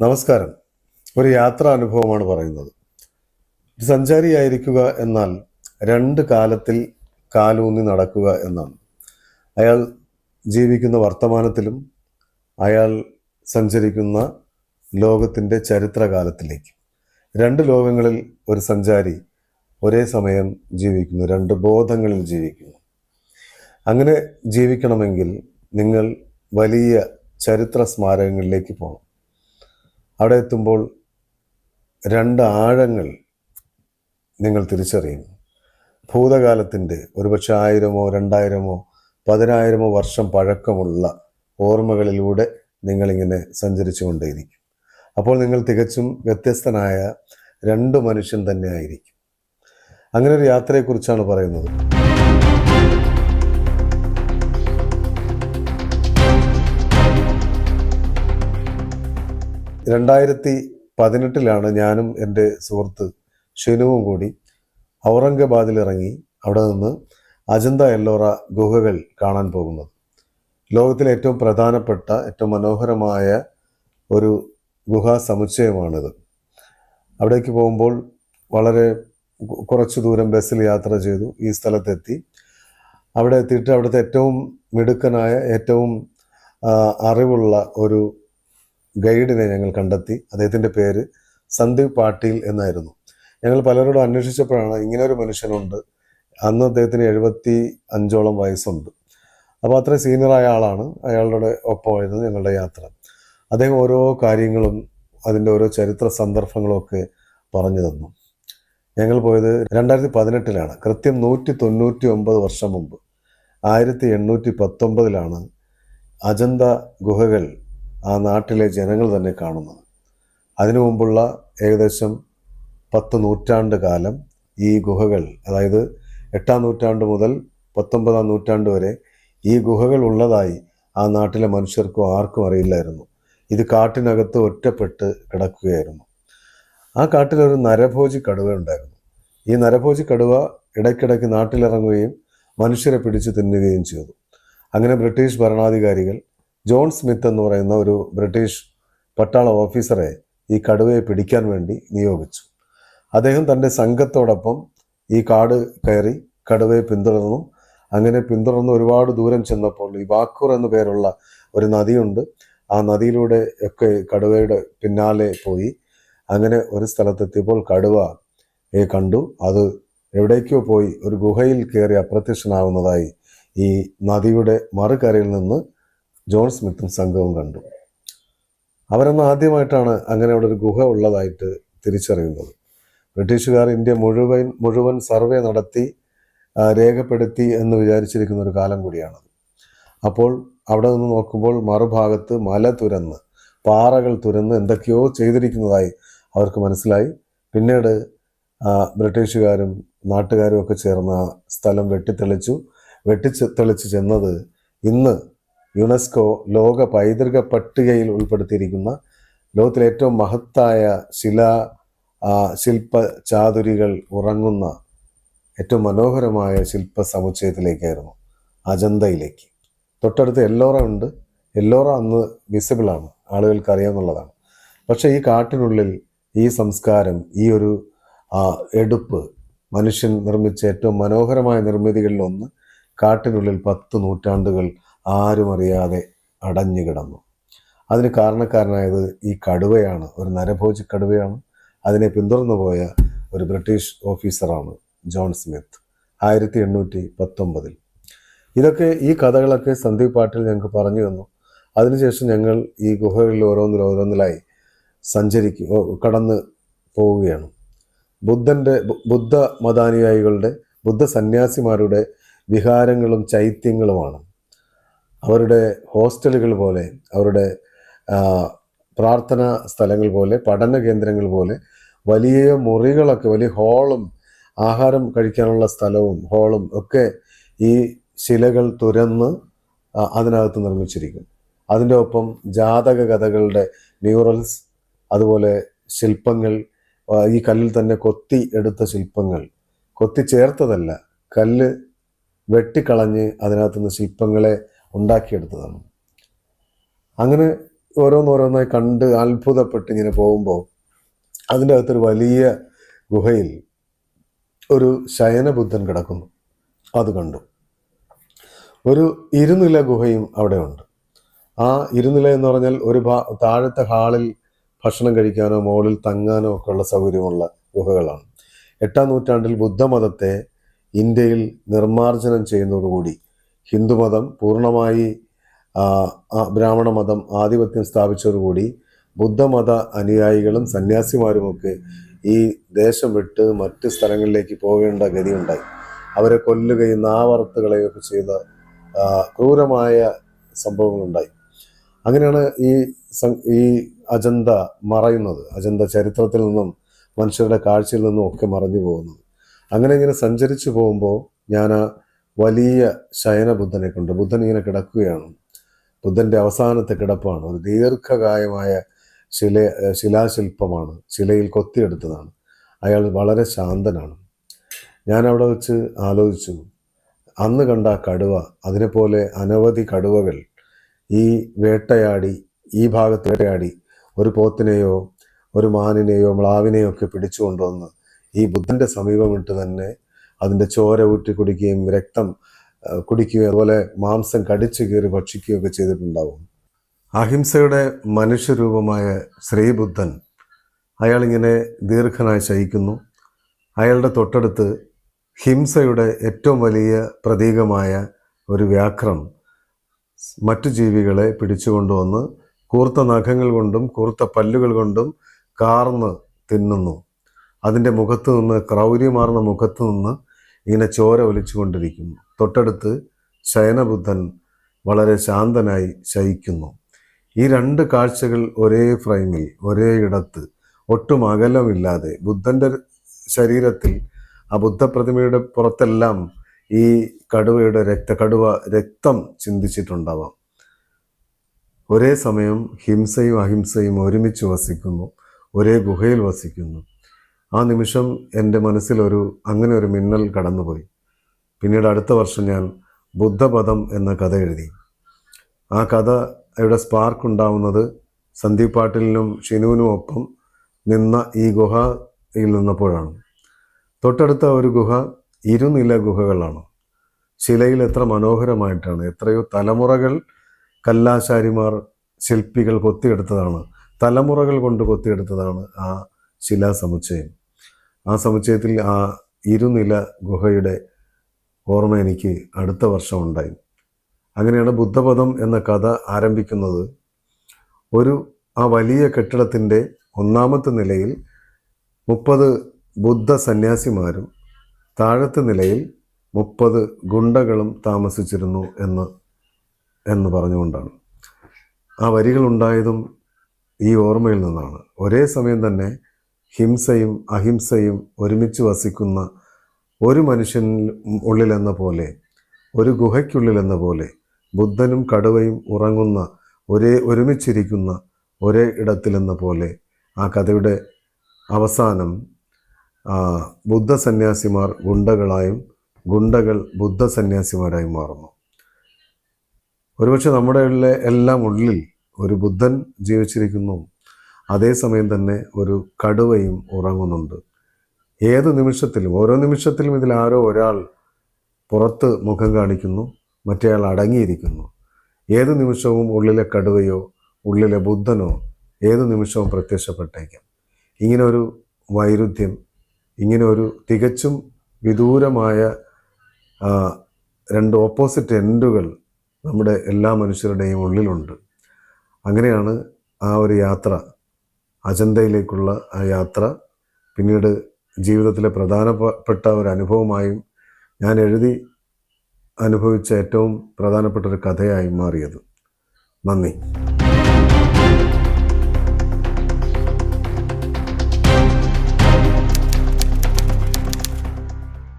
നമസ്കാരം. ഒരു യാത്രാ അനുഭവമാണ് പറയുന്നത്. സഞ്ചാരിയായിരിക്കുക എന്നാൽ രണ്ട് കാലത്തിൽ കാലൂന്നി നടക്കുക എന്നാണ്. അയാൾ ജീവിക്കുന്ന വർത്തമാനത്തിലും അയാൾ സഞ്ചരിക്കുന്ന ലോകത്തിന്റെ ചരിത്രകാലത്തിലേക്ക്. രണ്ട് ലോകങ്ങളിൽ ഒരു സഞ്ചാരി ഒരേ സമയം ജീവിക്കുന്നു രണ്ട് ബോധങ്ങളിൽ ജീവിക്കുന്നു. അങ്ങനെ ജീവിക്കണമെങ്കിൽ നിങ്ങൾ വലിയ ചരിത്ര സ്മാരകങ്ങളിലേക്ക് പോകണം. അവിടെ എത്തുമ്പോൾ രണ്ട് ആഴങ്ങൾ നിങ്ങൾ തിരിച്ചറിയും. ഭൂതകാലത്തിന്റെ ഒരുപക്ഷെ ആയിരമോ രണ്ടായിരമോ പതിനായിരമോ വർഷം പഴക്കമുള്ള ഓർമ്മകളിലൂടെ നിങ്ങളിങ്ങനെ സഞ്ചരിച്ചു കൊണ്ടേയിരിക്കും അപ്പോൾ നിങ്ങൾ തികച്ചും വ്യത്യസ്തനായ രണ്ട് മനുഷ്യൻ തന്നെ ആയിരിക്കും. അങ്ങനെ ഒരു യാത്രയെക്കുറിച്ചാണ് പറയുന്നത്. രണ്ടായിരത്തി പതിനെട്ടിലാണ് ഞാനും എന്റെ സുഹൃത്ത് ഷിനുവും കൂടി ഔറംഗബാദിൽ ഇറങ്ങി അവിടെ നിന്ന് അജന്ത എല്ലോറ ഗുഹകൾ കാണാൻ പോകുന്നത്. ലോകത്തിലെ ഏറ്റവും പ്രധാനപ്പെട്ട ഏറ്റവും മനോഹരമായ ഒരു ഗുഹാ സമുച്ചയമാണിത്. അവിടേക്ക് പോകുമ്പോൾ വളരെ കുറച്ചു ദൂരം ബസ്സിൽ യാത്ര ചെയ്തു ഈ സ്ഥലത്തെത്തി. അവിടെ എത്തിയിട്ട് അവിടുത്തെ ഏറ്റവും മിടുക്കനായ ഏറ്റവും അറിവുള്ള ഒരു ഗൈഡിനെ ഞങ്ങൾ കണ്ടെത്തി. അദ്ദേഹത്തിന്റെ പേര് സന്ദീപ് പാട്ടീൽ എന്നായിരുന്നു. ഞങ്ങൾ പലരോടും അന്വേഷിച്ചപ്പോഴാണ് ഇങ്ങനെ ഒരു മനുഷ്യനുണ്ട്. അന്ന് അദ്ദേഹത്തിന് എഴുപത്തി അഞ്ചോളം വയസ്സുണ്ട്. അപ്പോൾ അത്രയും സീനിയറായ ആളാണ്. അയാളുടെ ഒപ്പമായിരുന്നു ഞങ്ങളുടെ യാത്ര. അദ്ദേഹം ഓരോ കാര്യങ്ങളും അതിന്റെ ഓരോ ചരിത്ര സന്ദർഭങ്ങളും ഒക്കെ പറഞ്ഞു തന്നു. ഞങ്ങൾ പോയത് രണ്ടായിരത്തി പതിനെട്ടിലാണ്. കൃത്യം നൂറ്റി തൊണ്ണൂറ്റി ഒമ്പത് വർഷം മുമ്പ്. ആയിരത്തി എണ്ണൂറ്റി പത്തൊമ്പതിലാണ് അജന്ത ഗുഹകൾ ആ നാട്ടിലെ ജനങ്ങൾ തന്നെ കാണുന്നത്. അതിനു മുമ്പുള്ള ഏകദേശം പത്ത് നൂറ്റാണ്ട് കാലം ഈ ഗുഹകൾ അതായത് എട്ടാം നൂറ്റാണ്ട് മുതൽ പത്തൊമ്പതാം നൂറ്റാണ്ട് വരെ ഈ ഗുഹകൾ ഉള്ളതായി ആ നാട്ടിലെ മനുഷ്യർക്കോ ആർക്കും അറിയില്ലായിരുന്നു. ഇത് കാട്ടിനകത്ത് ഒറ്റപ്പെട്ട് കിടക്കുകയായിരുന്നു. ആ കാട്ടിലൊരു നരഭോജി കടുവ ഉണ്ടായിരുന്നു. ഈ നരഭോജി കടുവ ഇടയ്ക്കിടയ്ക്ക് നാട്ടിലിറങ്ങുകയും മനുഷ്യരെ പിടിച്ചു തിന്നുകയും ചെയ്തു. അങ്ങനെ ബ്രിട്ടീഷ് ഭരണാധികാരികൾ ജോൺ സ്മിത്ത് എന്ന് പറയുന്ന ഒരു ബ്രിട്ടീഷ് പട്ടാള ഓഫീസറെ ഈ കടുവയെ പിടിക്കാൻ വേണ്ടി നിയോഗിച്ചു. അദ്ദേഹം തന്റെ സംഘത്തോടൊപ്പം ഈ കാട് കയറി കടുവയെ പിന്തുടർന്നു. അങ്ങനെ പിന്തുടർന്ന് ഒരുപാട് ദൂരം ചെന്നപ്പോൾ ഈ വാക്കൂർ എന്നു പേരുള്ള ഒരു നദിയുണ്ട്. ആ നദിയിലൂടെ ഒക്കെ കടുവയുടെ പിന്നാലെ പോയി. അങ്ങനെ ഒരു സ്ഥലത്തെത്തിയപ്പോൾ കടുവ കണ്ടു. അത് എവിടേക്കോ പോയി ഒരു ഗുഹയിൽ കയറി അപ്രത്യക്ഷനാവുന്നതായി ഈ നദിയുടെ മറുകരയിൽ നിന്ന് ജോൺ സ്മിത്തും സംഘവും കണ്ടു. അവരന്ന് ആദ്യമായിട്ടാണ് അങ്ങനെ അവിടെ ഒരു ഗുഹ ഉള്ളതായിട്ട് തിരിച്ചറിയുന്നത്. ബ്രിട്ടീഷുകാർ ഇന്ത്യ മുഴുവൻ മുഴുവൻ സർവേ നടത്തി രേഖപ്പെടുത്തി എന്ന് വിചാരിച്ചിരിക്കുന്ന ഒരു കാലം കൂടിയാണത്. അപ്പോൾ അവിടെ നിന്ന് നോക്കുമ്പോൾ മറുഭാഗത്ത് മല തുരന്ന് പാറകൾ തുരന്ന് എന്തൊക്കെയോ ചെയ്തിരിക്കുന്നതായി അവർക്ക് മനസ്സിലായി. പിന്നീട് ബ്രിട്ടീഷുകാരും നാട്ടുകാരും ഒക്കെ ചേർന്ന് സ്ഥലം വെട്ടിത്തെളിച്ചു. വെട്ടിച്ച് തെളിച്ച് ചെന്നത് ഇന്ന് യുനെസ്കോ ലോക പൈതൃക പട്ടികയിൽ ഉൾപ്പെടുത്തിയിരിക്കുന്ന ലോകത്തിലെ ഏറ്റവും മഹത്തായ ശിലാ ശില്പ ചാതുരികൾ ഉറങ്ങുന്ന ഏറ്റവും മനോഹരമായ ശില്പ സമുച്ചയത്തിലേക്കായിരുന്നു അജന്തയിലേക്ക്. തൊട്ടടുത്ത് എല്ലോറ ഉണ്ട്. എല്ലോറ അന്ന് വിസിബിളാണ്. ആളുകൾക്ക് അറിയാമെന്നുള്ളതാണ് പക്ഷേ ഈ കാട്ടിനുള്ളിൽ ഈ സംസ്കാരം ഈ ഒരു എടുപ്പ് മനുഷ്യൻ നിർമ്മിച്ച ഏറ്റവും മനോഹരമായ നിർമ്മിതികളിൽ ഒന്ന് കാട്ടിനുള്ളിൽ പത്ത് നൂറ്റാണ്ടുകൾ ആരും അറിയാതെ അടഞ്ഞു കിടന്നു. അതിന് കാരണക്കാരനായത് ഈ കടുവയാണ്. ഒരു നരഭോജി കടുവയാണ്. അതിനെ പിന്തുടർന്നു പോയ ഒരു ബ്രിട്ടീഷ് ഓഫീസറാണ് ജോൺ സ്മിത്ത് ആയിരത്തി എണ്ണൂറ്റി പത്തൊമ്പതിൽ ഇതൊക്കെ ഈ കഥകളൊക്കെ സന്ദീപ് പാട്ടിൽ ഞങ്ങൾക്ക് പറഞ്ഞു തന്നു. അതിനുശേഷം ഞങ്ങൾ ഈ ഗുഹകളിൽ ഓരോന്നിൽ ഓരോന്നിലായി സഞ്ചരിക്കും കടന്ന് പോവുകയാണ്. ബുദ്ധന്റെ ബുദ്ധ മതാനുയായികളുടെ ബുദ്ധ സന്യാസിമാരുടെ വിഹാരങ്ങളും ചൈത്യങ്ങളുമാണ്. അവരുടെ ഹോസ്റ്റലുകൾ പോലെ അവരുടെ പ്രാർത്ഥനാ സ്ഥലങ്ങൾ പോലെ പഠന കേന്ദ്രങ്ങൾ പോലെ വലിയ മുറികളൊക്കെ വലിയ ഹോളും ആഹാരം കഴിക്കാനുള്ള സ്ഥലവും ഹോളും ഒക്കെ ഈ ശിലകൾ തുരന്ന് അതിനകത്ത് നിർമ്മിച്ചിരിക്കും. അതിന്റെ ഒപ്പം ജാതക കഥകളുടെ മ്യൂറൽസ് അതുപോലെ ശില്പങ്ങൾ ഈ കല്ലിൽ തന്നെ കൊത്തി എടുത്ത ശില്പങ്ങൾ. കൊത്തി ചേർത്തതല്ല കല്ല് വെട്ടിക്കളഞ്ഞ് അതിനകത്തുനിന്ന് ശില്പങ്ങളെ ഉണ്ടാക്കിയെടുത്തതാണ്. അങ്ങനെ ഓരോന്നോരോന്നായി കണ്ട് അത്ഭുതപ്പെട്ട് ഇങ്ങനെ പോകുമ്പോൾ അതിന്റെ അകത്തൊരു വലിയ ഗുഹയിൽ ഒരു ശയനബുദ്ധൻ കിടക്കുന്നു. അത് കണ്ടു. ഒരു ഇരുനില ഗുഹയും അവിടെ ഉണ്ട് ആ ഇരുനില എന്ന് പറഞ്ഞാൽ ഒരു താഴത്തെ ഹാളിൽ ഭക്ഷണം കഴിക്കാനോ മുകളിൽ തങ്ങാനോ ഒക്കെ ഉള്ള സൗകര്യമുള്ള ഗുഹകളാണ്. എട്ടാം നൂറ്റാണ്ടിൽ ബുദ്ധമതത്തെ ഇന്ത്യയിൽ നിർമ്മാർജനം ചെയ്യുന്നതോടുകൂടി ഹിന്ദുമതം പൂർണമായി ബ്രാഹ്മണ മതം ആധിപത്യം സ്ഥാപിച്ചതോടുകൂടി ബുദ്ധമത അനുയായികളും സന്യാസിമാരുമൊക്കെ ഈ ദേശം വിട്ട് മറ്റ് സ്ഥലങ്ങളിലേക്ക് പോകേണ്ട ഗതിയുണ്ടായി. അവരെ കൊല്ലുകയും നാവറുത്തുകളെയൊക്കെ ചെയ്ത ക്രൂരമായ സംഭവങ്ങളുണ്ടായി. അങ്ങനെയാണ് ഈ ഈ അജന്ത മറയുന്നത്. അജന്ത ചരിത്രത്തിൽ നിന്നും മനുഷ്യരുടെ കാഴ്ചയിൽ നിന്നും ഒക്കെ മറഞ്ഞു പോകുന്നത്. അങ്ങനെ ഇങ്ങനെ സഞ്ചരിച്ചു പോകുമ്പോൾ ഞാൻ വലിയ ശയന ബുദ്ധനെ കൊണ്ട് ബുദ്ധൻ ഇങ്ങനെ കിടക്കുകയാണ്. ബുദ്ധന്റെ അവസാനത്തെ കിടപ്പാണ്. ഒരു ദീർഘകായമായ ശില ശിലാശില്പമാണ്. ശിലയിൽ കൊത്തിയെടുത്തതാണ്. അയാൾ വളരെ ശാന്തനാണ്. ഞാൻ അവിടെ വെച്ച് ആലോചിച്ചു. അന്ന് കണ്ട കടുവ അതിനെപ്പോലെ അനവധി കടുവകൾ ഈ വേട്ടയാടി ഈ ഭാഗത്ത് വേട്ടയാടി ഒരു പോത്തിനെയോ ഒരു മാനിനെയോ മ്ലാവിനെയോ ഒക്കെ പിടിച്ചു കൊണ്ടുവന്ന് ഈ ബുദ്ധന്റെ സമീപമിട്ട് തന്നെ അതിന്റെ ചോര ഊറ്റി കുടിക്കുകയും രക്തം കുടിക്കുകയും അതുപോലെ മാംസം കടിച്ചു ഭക്ഷിക്കുകയും ഒക്കെ ചെയ്തിട്ടുണ്ടാവും. അഹിംസയുടെ മനുഷ്യരൂപമായ ശ്രീബുദ്ധൻ അയാളിങ്ങനെ ദീർഘനായി ശയിക്കുന്നു. അയാളുടെ തൊട്ടടുത്ത് ഹിംസയുടെ ഏറ്റവും വലിയ പ്രതീകമായ ഒരു വ്യാക്രം മറ്റു ജീവികളെ പിടിച്ചുകൊണ്ടുവന്ന് കൂർത്ത നഖങ്ങൾ കൊണ്ടും കൂർത്ത പല്ലുകൾ കൊണ്ടും കാർന്ന് തിന്നുന്നു. അതിന്റെ മുഖത്ത് നിന്ന് ക്രൗര്യമാർന്ന മുഖത്ത് നിന്ന് ഇങ്ങനെ ചോര ഒലിച്ചുകൊണ്ടിരിക്കുന്നു. തൊട്ടടുത്ത് ശയനബുദ്ധൻ വളരെ ശാന്തനായി ശയിക്കുന്നു. ഈ രണ്ട് കാഴ്ചകൾ ഒരേ ഫ്രെയിമിൽ ഒരേ ഇടത്ത് ഒട്ടും അകലമില്ലാതെ ബുദ്ധന്റെ ശരീരത്തിൽ ആ ബുദ്ധപ്രതിമയുടെ പുറത്തെല്ലാം ഈ കടുവയുടെ രക്ത കടുവ രക്തം ചിന്തിച്ചിട്ടുണ്ടാവാം. ഒരേ സമയം ഹിംസയും അഹിംസയും ഒരുമിച്ച് വസിക്കുന്നു ഒരേ ഗുഹയിൽ വസിക്കുന്നു. ആ നിമിഷം എന്റെ മനസ്സിലൊരു അങ്ങനെ ഒരു മിന്നൽ കടന്നുപോയി. പിന്നീട് അടുത്ത വർഷം ഞാൻ ബുദ്ധപദം എന്ന കഥ എഴുതി. ആ കഥയുടെ സ്പാർക്ക് ഉണ്ടാവുന്നത് സന്ദീപ് പാട്ടിലിനും ഷിനുവിനും ഒപ്പം നിന്ന ഈ ഗുഹയിൽ നിന്നപ്പോഴാണ്. തൊട്ടടുത്ത ഒരു ഗുഹ ഇരുനില ഗുഹകളാണ്. ശിലയിൽ എത്ര മനോഹരമായിട്ടാണ് എത്രയോ തലമുറകൾ കല്ലാശാരിമാർ ശില്പികൾ കൊത്തിയെടുത്തതാണ് തലമുറകൾ കൊണ്ട് കൊത്തിയെടുത്തതാണ് ആ ശിലാസമുച്ചയം. ആ സമുച്ചയത്തിൽ ആ ഇരുനില ഗുഹയുടെ ഓർമ്മ എനിക്ക് അടുത്ത വർഷം ഉണ്ടായി. അങ്ങനെയാണ് ബുദ്ധപദം എന്ന കഥ ആരംഭിക്കുന്നത്. ഒരു ആ വലിയ കെട്ടിടത്തിന്റെ ഒന്നാമത്തെ നിലയിൽ മുപ്പത് ബുദ്ധ സന്യാസിമാരും താഴത്തെ നിലയിൽ മുപ്പത് ഗുണ്ടകളും താമസിച്ചിരുന്നു എന്ന് എന്ന് പറഞ്ഞുകൊണ്ടാണ്. ആ വരികളുണ്ടായതും ഈ ഓർമ്മയിൽ നിന്നാണ്. ഒരേ സമയം തന്നെ ഹിംസയും അഹിംസയും ഒരുമിച്ച് വസിക്കുന്ന ഒരു മനുഷ്യൻ ഉള്ളിലെന്ന പോലെ ഒരു ഗുഹയ്ക്കുള്ളിലെന്ന പോലെ ബുദ്ധനും കടുവയും ഉറങ്ങുന്ന ഒരേ ഒരുമിച്ചിരിക്കുന്ന ഒരേ ഇടത്തിലെന്ന പോലെ ആ കഥയുടെ അവസാനം ബുദ്ധ സന്യാസിമാർ ഗുണ്ടകളായും ഗുണ്ടകൾ ബുദ്ധ സന്യാസിമാരായും മാറുന്നു. ഒരുപക്ഷെ നമ്മുടെ ഉള്ളിലെ എല്ലാം ഉള്ളിൽ ഒരു ബുദ്ധൻ ജീവിച്ചിരിക്കുന്നു അതേസമയം തന്നെ ഒരു കടുവയും ഉറങ്ങുന്നുണ്ട്. ഏത് നിമിഷത്തിലും ഓരോ നിമിഷത്തിലും ഇതിൽ ആരോ ഒരാൾ പുറത്ത് മുഖം കാണിക്കുന്നു മറ്റേയാൾ അടങ്ങിയിരിക്കുന്നു. ഏത് നിമിഷവും ഉള്ളിലെ കടുവയോ ഉള്ളിലെ ബുദ്ധനോ ഏത് നിമിഷവും പ്രത്യക്ഷപ്പെട്ടേക്കാം. ഇങ്ങനൊരു വൈരുദ്ധ്യം ഇങ്ങനെ ഒരു തികച്ചും വിദൂരമായ രണ്ട് ഓപ്പോസിറ്റ് എൻഡുകൾ നമ്മുടെ എല്ലാ മനുഷ്യരുടെയും ഉള്ളിലുണ്ട്. അങ്ങനെയാണ് ആ ഒരു യാത്ര അജന്തയിലേക്കുള്ള ആ യാത്ര പിന്നീട് ജീവിതത്തിലെ പ്രധാനപ്പെട്ട ഒരു അനുഭവമായും ഞാൻ എഴുതി അനുഭവിച്ച ഏറ്റവും പ്രധാനപ്പെട്ട ഒരു കഥയായി മാറിയത്. നന്ദി.